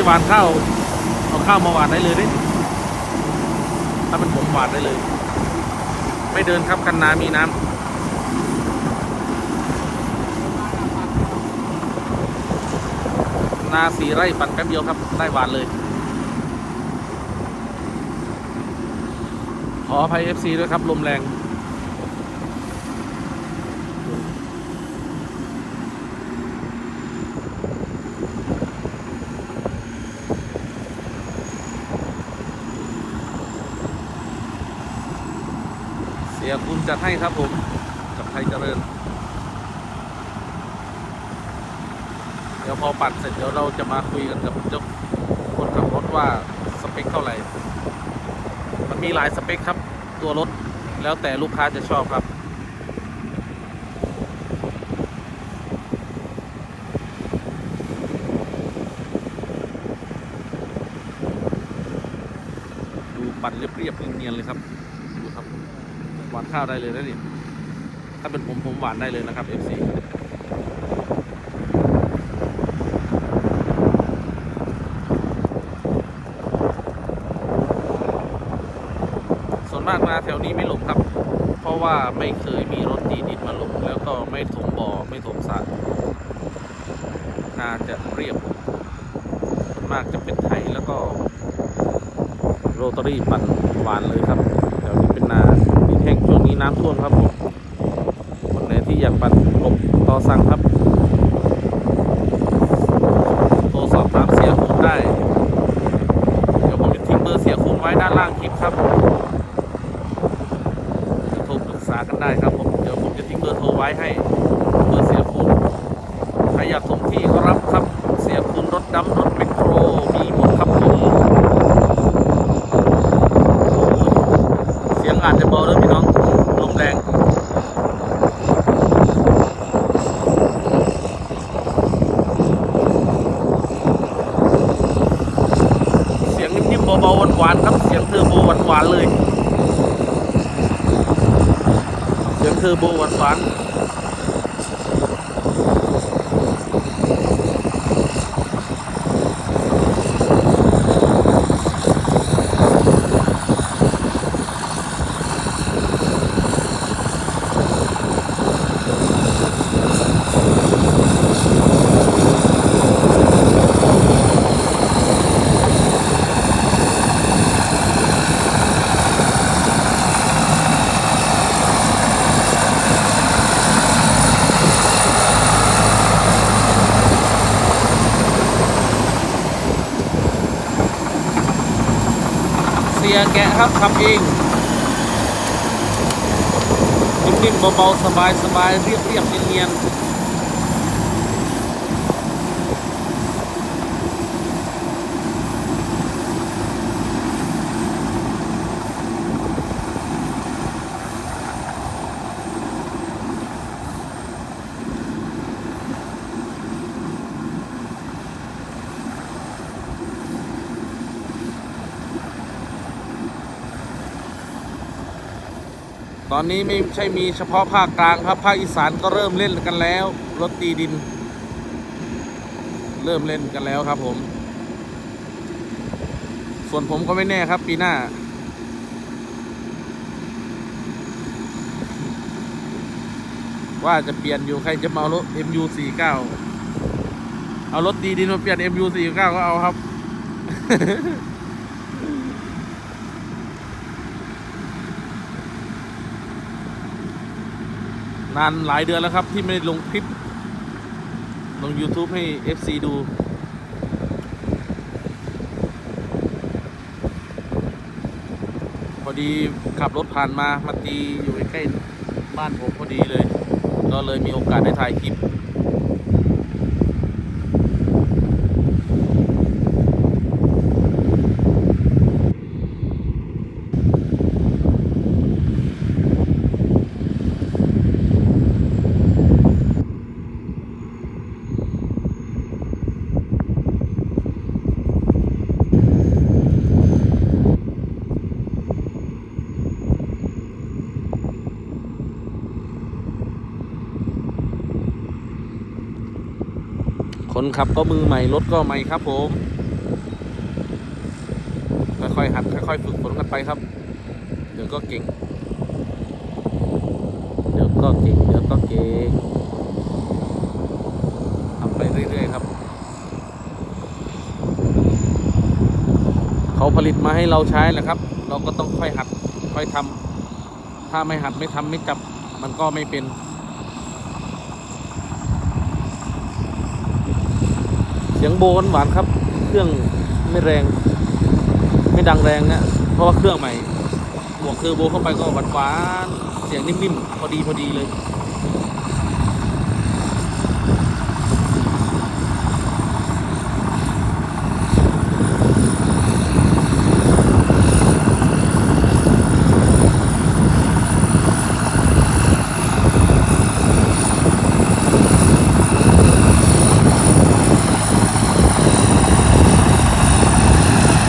ที่หวานข้าวเอาข้าวมาหวานได้เลยดิถ้าเป็นผมหวานได้เลย ไม่เดินครับคันนามีน้ำนาสีไร่ปั่นแป๊บเดียวครับ ได้หวานเลย ขออภัย FC ด้วยครับ ลมแรง เสียคุณจัดให้ครับผม กับไทยเจริญ เดี๋ยวพอปัดเสร็จเดี๋ยวเราจะมาคุยกันกับเจ้าคนขับรถว่าสเปคเท่าไหร่ มันมีหลายสเปคครับ ตัวรถแล้วแต่ลูกค้าจะชอบครับดูปั่นเรียบๆเนียนๆเลยครับดูครับานข้าวได้เลยนะนี่ถ้าเป็นผมผมหวานได้เลยนะครับ FC ส่วนมากมาแถวนี้ไม่หลงครับ เพราะว่าไม่เคยมีรถตีดินมาหลงแล้วก็ไม่ถมบ่อไม่ถมสระน่าจะเรียบ มากจะเป็นไถแล้วก็โรตารี่ปั่นหวานเลยครับแถวนี้เป็นนา น้ำท่วมครับผมคนไหนที่อยากปั่นหลบต่อสั่งครับโทรสอบถามเสียคุณได้ เดี๋ยวผมจะทิ้งเบอร์เสียคุณไว้ด้านล่างคลิปครับจะโทรปรึกษากันได้ครับผมเดี๋ยวผมจะทิ้งเบอร์โทรไว้ให้เบอร์เสียคุณใครอยากส่งที่ก็รับครับเสียคุณรถดำรถแมคโครมีหมดครับผมเสียงอาจจะเบาด้วยพี่น้อง ลมแรง เสียงนิ่มๆเบาๆหวานๆครับ เสียงเทอร์โบ หวานๆเลยเสียงเทอร์โบหวานๆ แกะครับทำเองนิ่มๆเบาๆสบายๆเรียบๆเนียนๆ อนนี้ไม่ใช่มีเฉพาะภาคกลางครับ ภาคอีสานก็เริ่มเล่นกันแล้ว รถตีดิน เริ่มเล่นกันแล้วครับผม ส่วนผมก็ไม่แน่ครับปีหน้า ว่าจะเปลี่ยนอยู่ใครจะมาเอารถ MU49 เอารถตีดินมาเปลี่ยน MU49 ก็เอาครับ นานหลายเดือนแล้วครับที่ไม่ได้ลงคลิป ลง YouTube ให้ FC ดู พอดีขับรถผ่านมามาตีอยู่ใกล้ๆบ้านผมพอดีเลย ก็เลยมีโอกาสได้ถ่ายคลิป คนขับก็มือใหม่รถก็ใหม่ครับผม ค่อยๆหัดค่อยๆฝึกฝนกันไปครับ เดี๋ยวก็เก่ง เดี๋ยวก็เก่งเดี๋ยวก็เก่งทำไปเรื่อยๆครับ เขาผลิตมาให้เราใช้แหละครับ เราก็ต้องค่อยหัดค่อยทำถ้าไม่หัดไม่ทำไม่จับมันก็ไม่เป็น เสียงโบนหวานครับ เครื่องไม่แรง ไม่ดังแรงนะเพราะว่าเครื่องใหม่ บวกเทอร์โบเข้าไปก็หวานหวานเสียงนิ่มๆพอดีพอดีเลย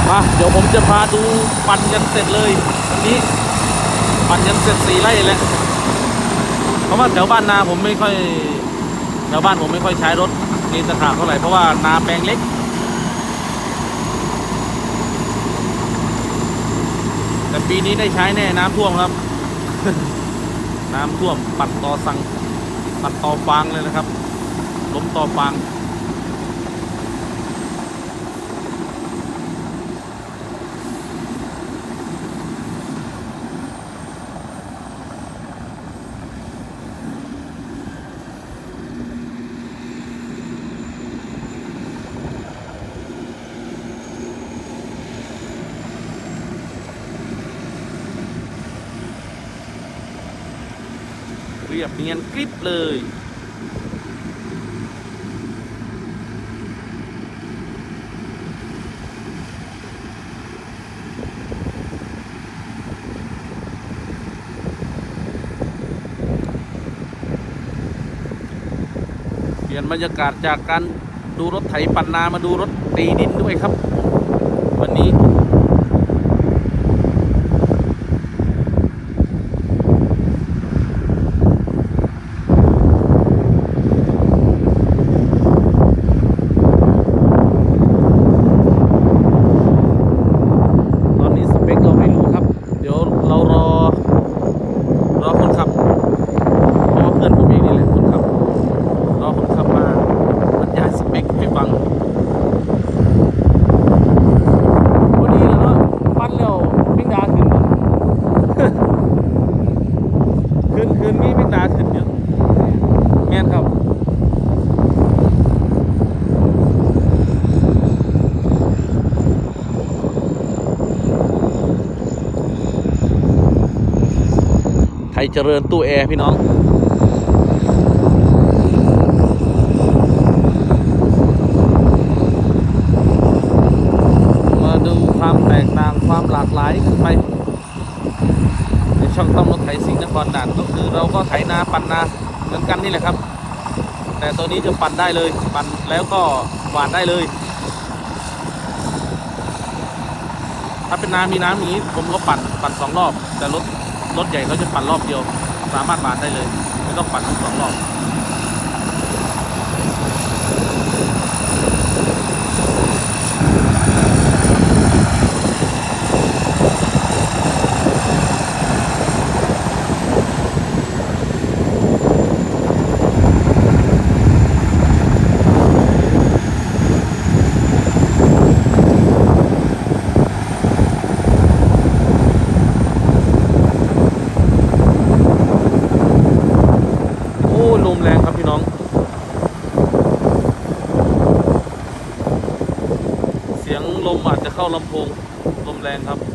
มาเดี๋ยวผม จะพาดูปั่นยันเสร็จเลยวันนี้ปั่นยันเสร็จสี่ไร่แล้วเพราะว่าแถวบ้านนาผมไม่ค่อยแถวบ้านผมไม่ค่อยใช้รถนีสถาเท่าไหร่เพราะว่านาแปลงเล็กแต่ปีนี้ได้ใช้แน่น้ำท่วมครับ น้ำท่วมปัดต่อสังปัดต่อฟางเลยนะครับล้มต่อฟาง เรียบเนียนกริบเลย เปลี่ยนบรรยากาศจากการดูรถไถปันนามาดูรถตีดินด้วยครับ วันนี้ ตอนนี้สเปคเราไม่รู้ครับ เดี๋ยวเรารอ รอคนขับ เพราะว่าเพื่อนผมเองนี่แหละคนขับ รอคนขับมาบรรยายสเปคให้ฟังวันนี้เนาะปั้นแล้วมิงดาขึ้นบ่ ขึ้นขึ้นมีมิงดาขึ้นเยอะแม่นครับ ไท ยเจริญตู้แอร์พี่น้องมาดูความแตกต่างความหลากหลายกันไป ในช่องต้อมรถไถสิงห์นครด่านก็คือเราก็ไถนาปั่นนาเหมือนกันนี่แหละครับ แต่ตัวนี้จะปั่นได้เลย ปั่นแล้วก็หวานได้เลย ถ้าเป็นนามีน้ำอย่างนี้ผมก็ปั่นปั่นสองรอบแต่รถ รถใหญ่เขาจะปั่นรอบเดียว สามารถปั่นได้เลย ไม่ต้องปั่นทั้งสองรอบ ลมอาจจะเข้าลำโพงลมแรงครับ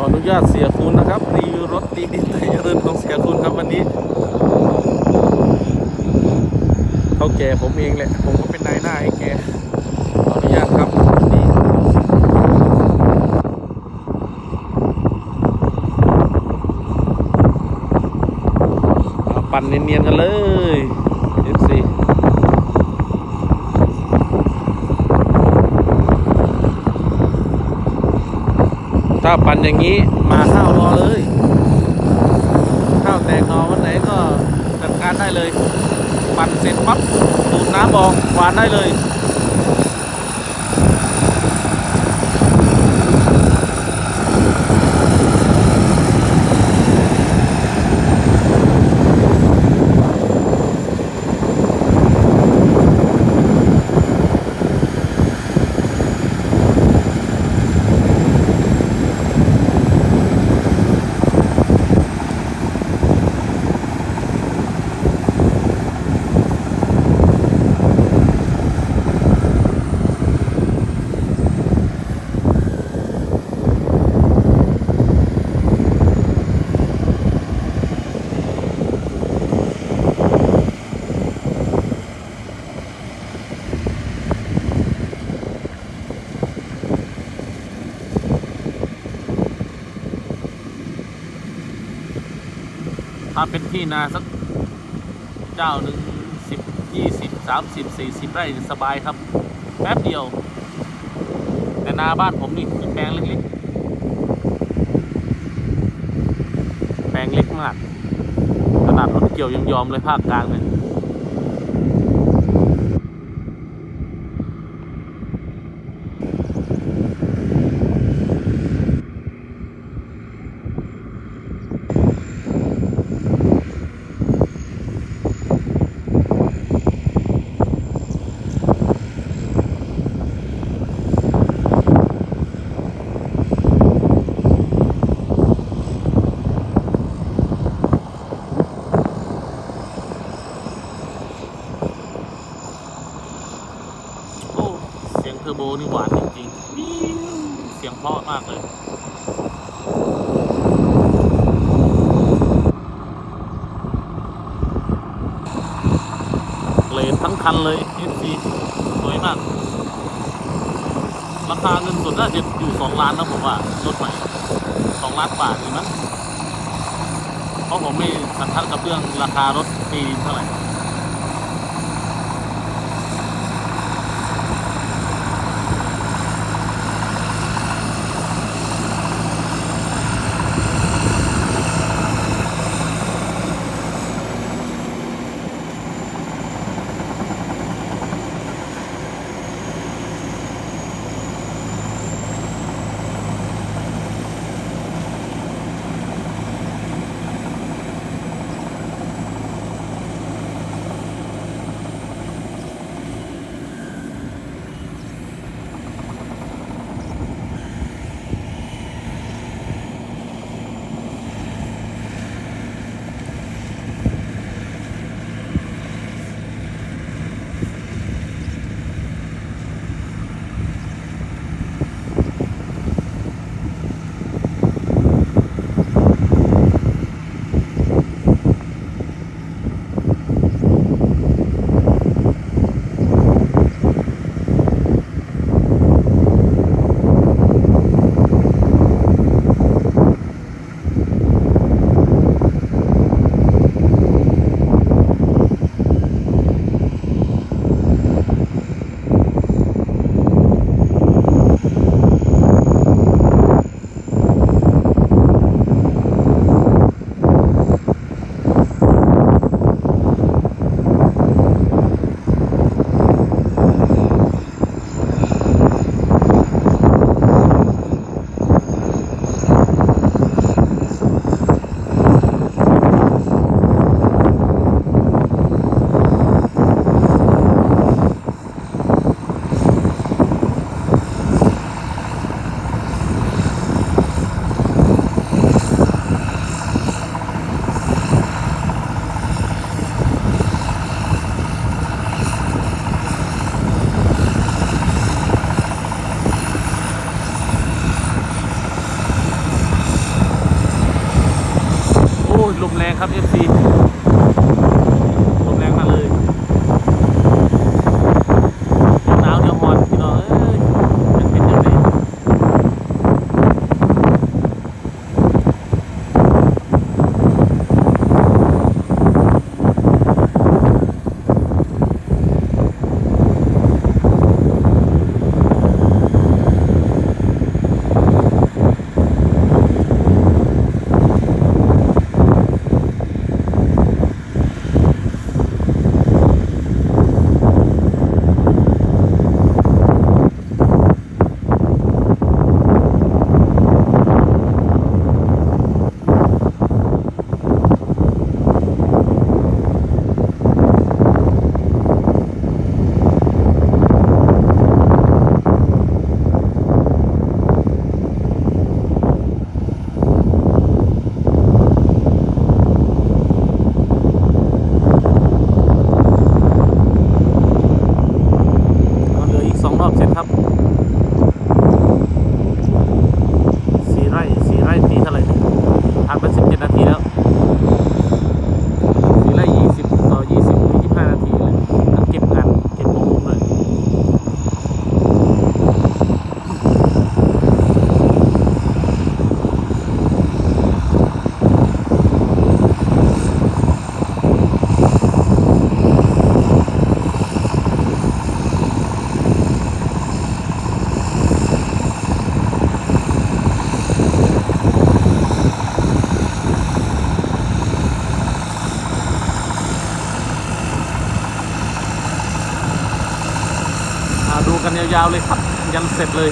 ขออนุญาตเสียคุณนะครับรีวิวรถตีดินไทยรื่นของเสียคุณครับวันนี้เขาแก่ผมเองแหละ ผมก็เป็นนายหน้าให้แกขออนุญาตครับวันนี้ปั่นเนียนๆกันเลย FC ถ้าปั่นอย่างนี้มาข้าวรอเลยข้าวแตกหอวันไหนก็จัดการได้เลย ปั่นเสร็จปั๊บดูดน้ำออกหวานได้เลย ถ้าเป็นที่นาสักเจ้าหนึ่งสิบยี่สิบสามสิบสี่สิบไร่สบายครับ แป๊บเดียว แต่นาบ้านผมนี่คือแปลงเล็กๆ แปลงเล็กมาก ขนาดรถเกี่ยวยังยอมเลยภาคกลางเนี่ย โอ้ เสียงเทอร์โบนี่หวานจริงๆวิวเสียงเพราะมากเลย เลนทั้ง คันเลย FC สวยมาก ราคาเงินสดน่าจะอยู่สองล้านนะผมว่ารถใหม่สองล้านบาทดีมั้งเพราะผมไม่สันทัดกับเรื่องราคารถปีนเท่าไหร่ ลมแรงครับ FC าวเลยครับ ยันเสร็จเลย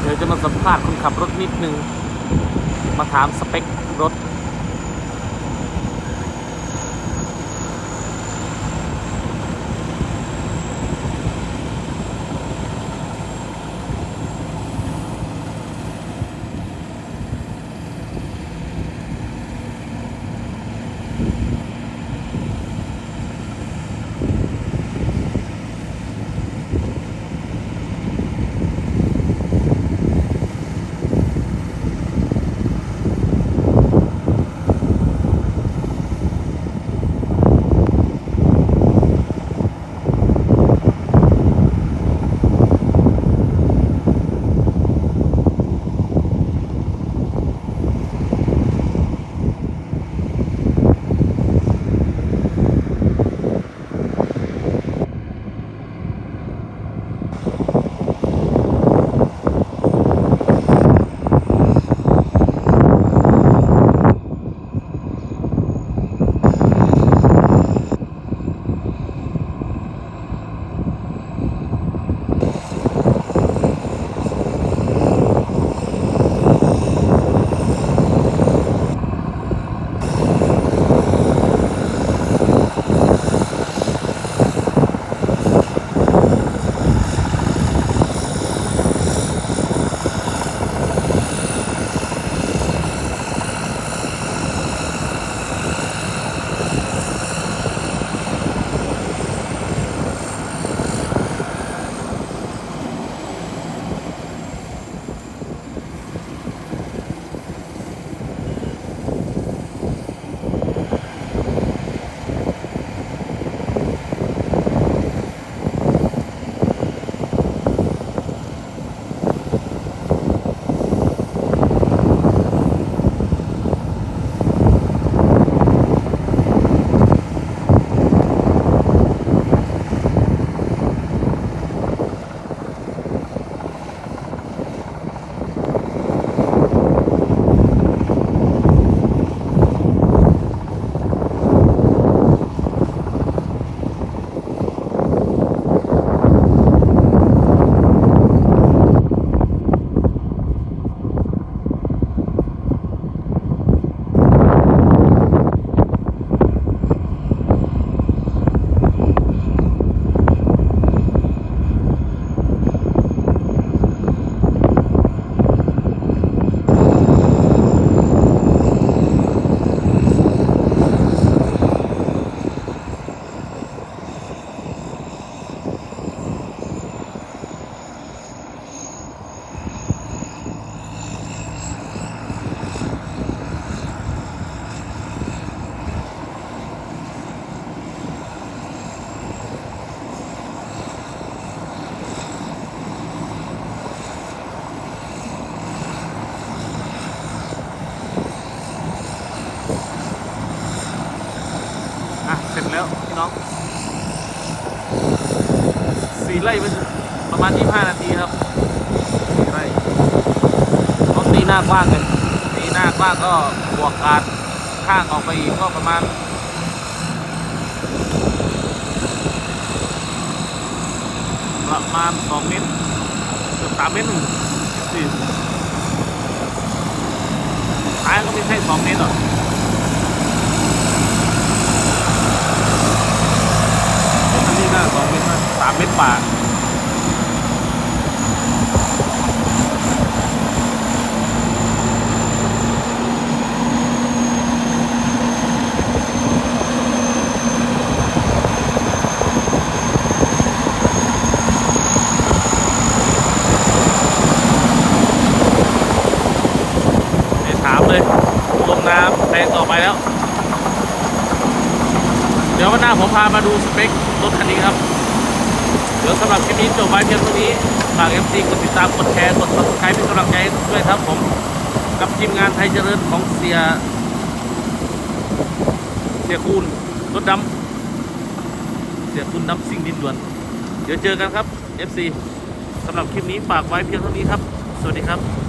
เดี๋ยวจะมาสัมภาษณ์คนขับรถนิดนึง มาถามสเปครถ แล้วพี่น้องสี่ไร่ประมาณ 25 นาทีครับสี่ไร่รถตีหน้ากว้างกันตีหน้ากว้างก็บวกการข้างออกไปอีกก็ประมาณประมาณ2เมตรเกือบ3เมตรนึ่สี่ท้ายก็ไม่ใช่2เมตรหรอก อันนี้น่า2เมตรนะ3เมตรกว่าไม่ถามเลยลงน้ำแซงต่อไปแล้ว เดี๋ยววันหน้าผมพามาดูสเปค รถคันนี้ครับ เดี๋ยวสำหรับคลิปนี้จบไว้เพียงเท่านี้ฝาก MC กดติดตามกดแชร์กด subscribe เป็นกำลังใจด้วยครับผม กับทีมงานไทยเจริญของเสีย เสียคูณรถดำเสียคูณดำสิ่งดินด่วน เดี๋ยวเจอกันครับ FC สำหรับคลิปนี้ฝากไว้เพียงเท่านี้ครับ สวัสดีครับ